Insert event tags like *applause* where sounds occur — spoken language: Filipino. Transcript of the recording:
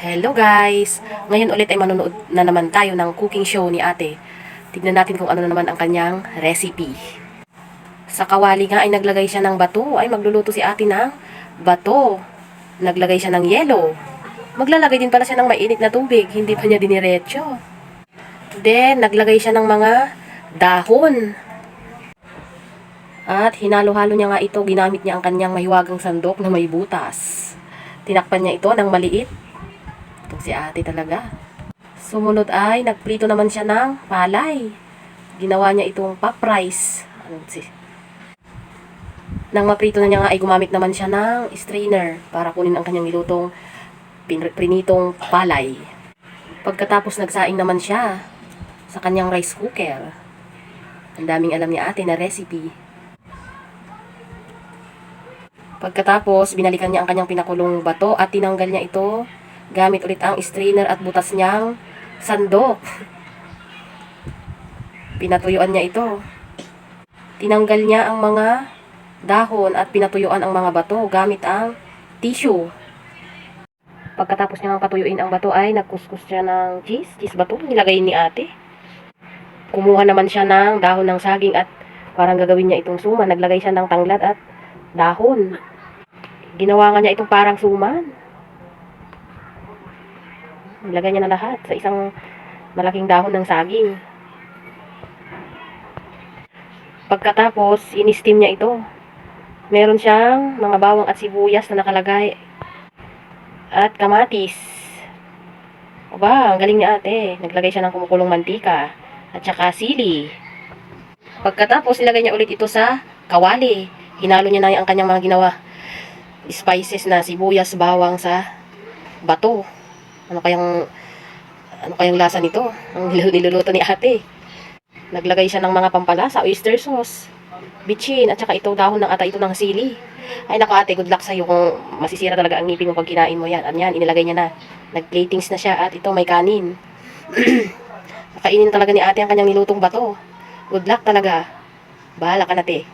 Hello guys! Ngayon ulit ay manonood na naman tayo ng cooking show ni ate. Tignan natin kung ano na naman ang kanyang recipe. Sa kawali nga ay naglagay siya ng bato. Ay magluluto si ate ng bato. Naglagay siya ng yelo. Maglalagay din pala siya ng mainit na tubig. Hindi pa niya diniretso. Then, naglagay siya ng mga dahon. At hinalo-halo niya nga ito. Ginamit niya ang kanyang mahiwagang sandok na may butas. Tinakpan niya ito ng maliit. Itong si ate talaga. Sumunod ay nagprito naman siya ng palay. Ginawa niya itong pop rice. Ano si? Nang maprito na niya nga ay gumamit naman siya ng strainer para kunin ang kanyang nilutong prinitong palay. Pagkatapos nagsaing naman siya sa kanyang rice cooker. Ang daming alam ni ate na recipe. Pagkatapos, binalikan niya ang kanyang pinakulong bato at tinanggal niya ito gamit ulit ang strainer at butas niyang sandok. Pinatuyuan niya ito. Tinanggal niya ang mga dahon at pinatuyuan ang mga bato gamit ang tissue. Pagkatapos niyang patuyuin ang bato ay nagkuskus siya ng cheese. Cheese bato, nilagay ni ate. Kumuha naman siya ng dahon ng saging at parang gagawin niya itong suma. Naglagay siya ng tanglad at dahon. Ginawa nga niya itong parang suman. Nilagay niya na lahat sa isang malaking dahon ng saging. Pagkatapos, in-steam niya ito. Meron siyang mga bawang at sibuyas na nakalagay. At kamatis. Aba, ang galing ni ate. Naglagay siya ng kumukulong mantika. At saka sili. Pagkatapos, nilagay niya ulit ito sa kawali. Hinalo niya na ang kanyang mga ginawa spices na sibuyas, bawang sa bato. Ano kayang ano kayang lasa nito? Ang nil- niluluto ni ate. Naglagay siya ng mga pampalasa, oyster sauce, bitchin, at saka ito dahon ng ata ito ng sili. Ay naku ate, good luck sa'yo kung masisira talaga ang ngipin mo pag kinain mo yan. Ano yan, inilagay niya na. Nag-platings na siya at ito may kanin. *clears throat* Nakainin talaga ni ate ang kanyang nilutong bato. Good luck talaga. Bahala ka na te.